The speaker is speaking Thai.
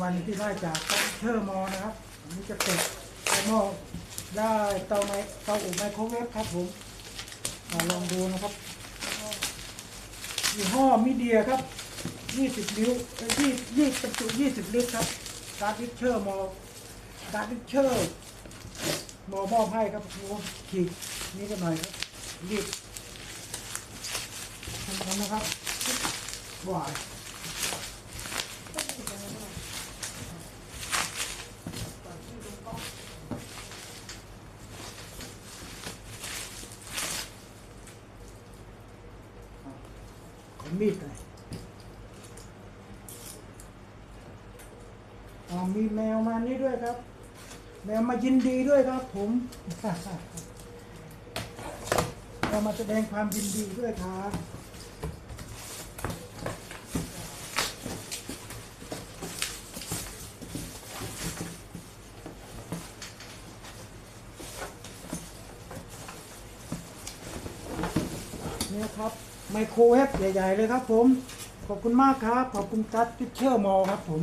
วัลที่ได้จากเทอร์มอนะครับอันนี้จะเก็บไอหม้อได้เตาไมเตาอบไมโครเวฟครับผมมาลองดูนะครับยี่ห้อมิเดียครับ20นิ้วยี่ยี่บรรจุ20 ลิตรครับการ์ดิเชอร์มอการ์ดิเชอร์มอมอบให้ครับโอ้ขีดนี้กันหน่อยครับรีบทำนนะครับว้า มีดเลยอ๋อมีแมวมานี่ด้วยครับ แมวมายินดีด้วยครับ ผมเรามาแสดงความยินดีด้วยครับ นี้ครับไมโครเวฟใหญ่ ๆ เลยครับผม ขอบคุณมากครับ ขอบคุณกัสทิเชอร์มอลครับผม